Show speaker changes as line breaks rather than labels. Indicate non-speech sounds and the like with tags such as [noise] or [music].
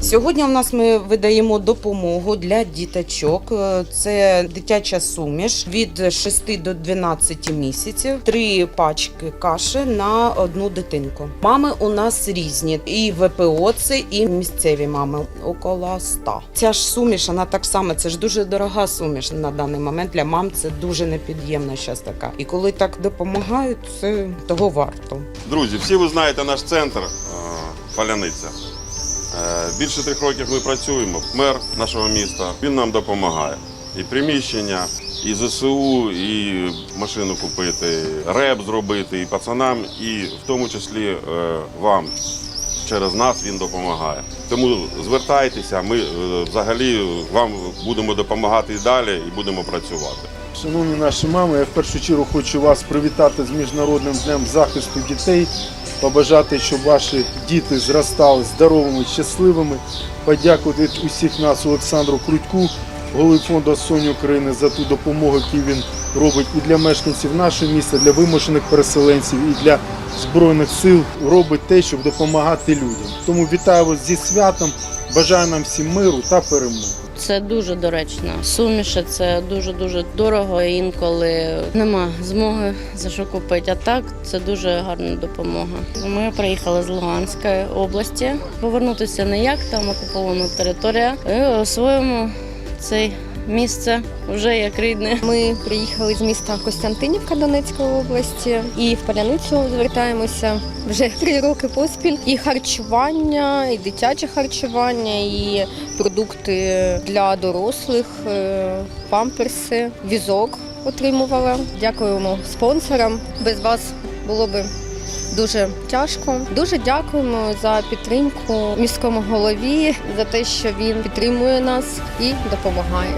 Сьогодні у нас ми видаємо допомогу для діточок. Е, Це дитяча суміш від 6 до 12 місяців. Три пачки каші на одну дитинку. Мами у нас різні. І ВПО це, і місцеві мами около 100. Ця ж суміш, вона так само. Це ж дуже дорога суміш на даний момент. Для мам це дуже непід'ємна щас така. І коли так допомагають, це того варто.
Друзі, всі ви знаєте наш центр Поляниця. Е, Більше трьох років ми працюємо. Мер нашого міста він нам допомагає. І приміщення, і ЗСУ, і машину купити, реп зробити, і пацанам, і в тому числі е, вам. Через нас він допомагає. Тому звертайтеся, ми е, взагалі вам будемо допомагати і далі, і будемо працювати.
Шановні наші мами, я в першу чергу хочу вас привітати з Міжнародним днем захисту дітей, побажати, щоб ваші діти зростали здоровими, щасливими. Подякувати усіх нас Олександру Крутьку, голові фонду Соні України за ту допомогу, яку він робить і для мешканців нашого міста, для вимушених переселенців, і для збройних сил робить те, щоб допомагати людям. Тому вітаю вас зі святом, бажаю нам всім миру та перемоги.
Це дуже доречно. Суміші це дуже дуже дорого. Інколи нема змоги за що купити. А так це дуже гарна допомога. Ми приїхали з Луганської області. Повернутися не як там окупована територія. І освоїмо це місце вже як рідне.
Ми приїхали з міста Костянтинівка Донецької області і в Паляницю звертаємося вже [laughs] три роки поспіль. І харчування, і дитяче харчування, і продукти для дорослих, е, памперси, візок отримувала. Дякуємо спонсорам. Без вас було би. Дуже тяжко. Дуже дякуємо за підтримку міському голові за те, що він підтримує нас і допомагає.